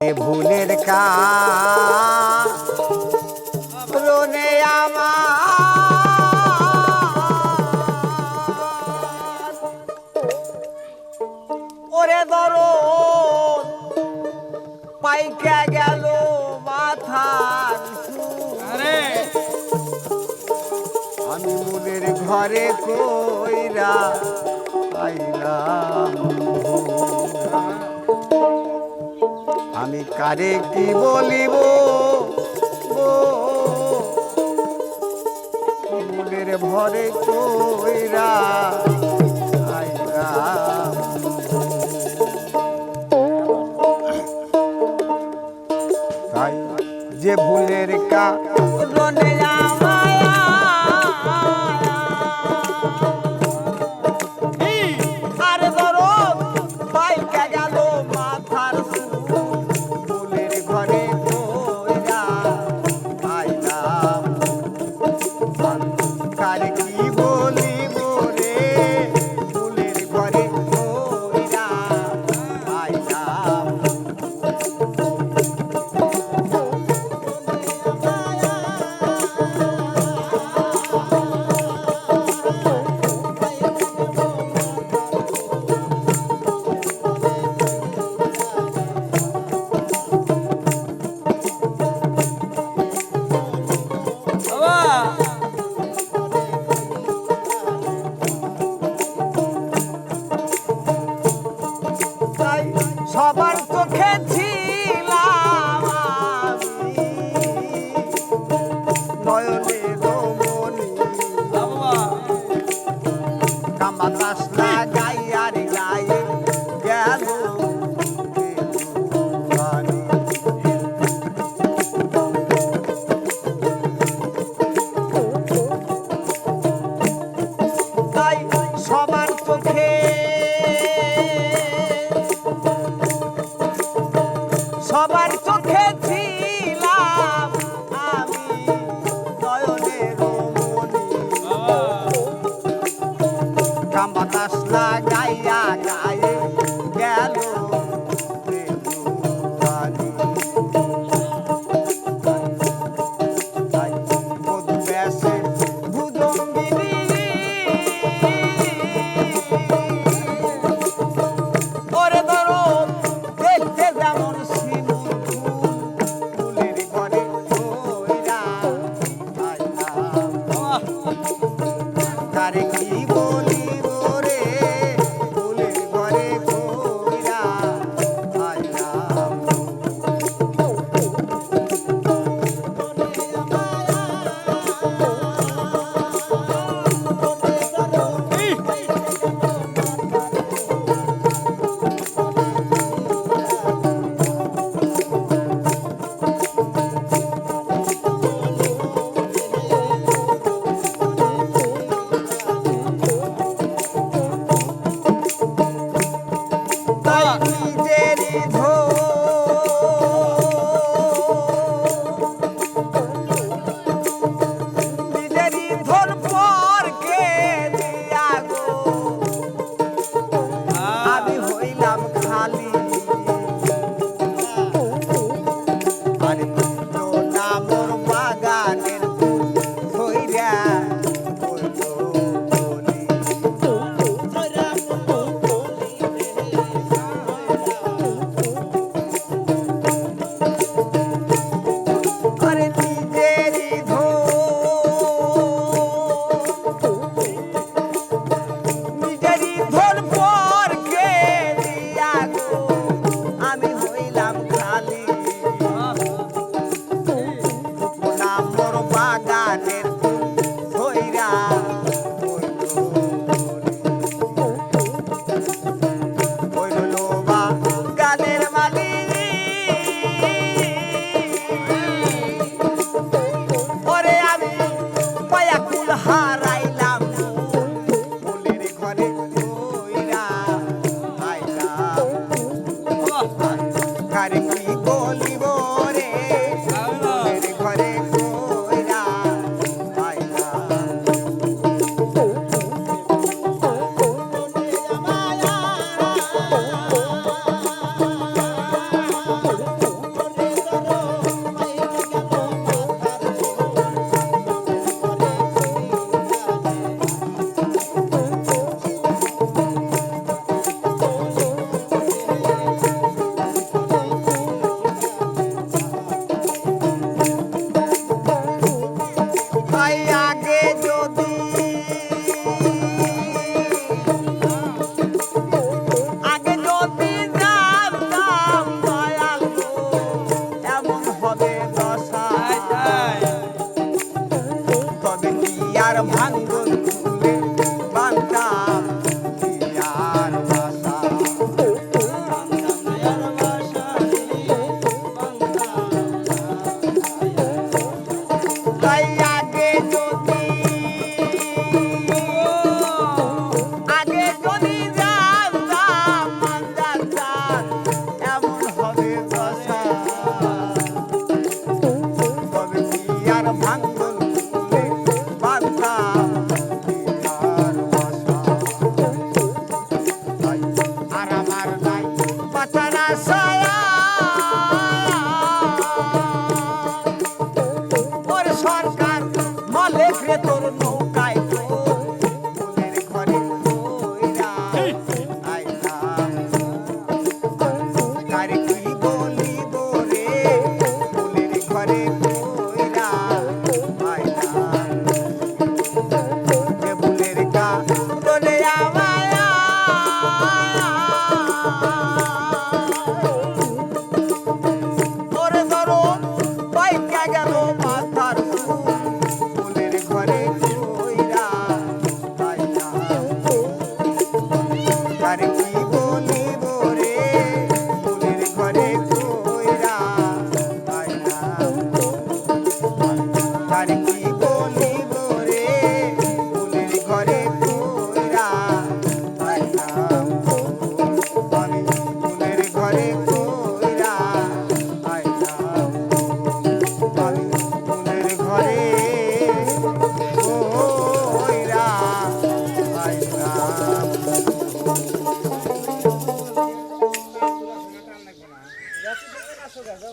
ভুলের কানে আমার। ওরে ধরো পাইকা গেল মাথার আমি মনের ঘরে কইরা আইলাম আমি কারে কি বলিব? মনের ভরে কইরা যে ভুলের কা সবার চোখে লাগাইয়া গায়ে Para I'm hanggang আইলাম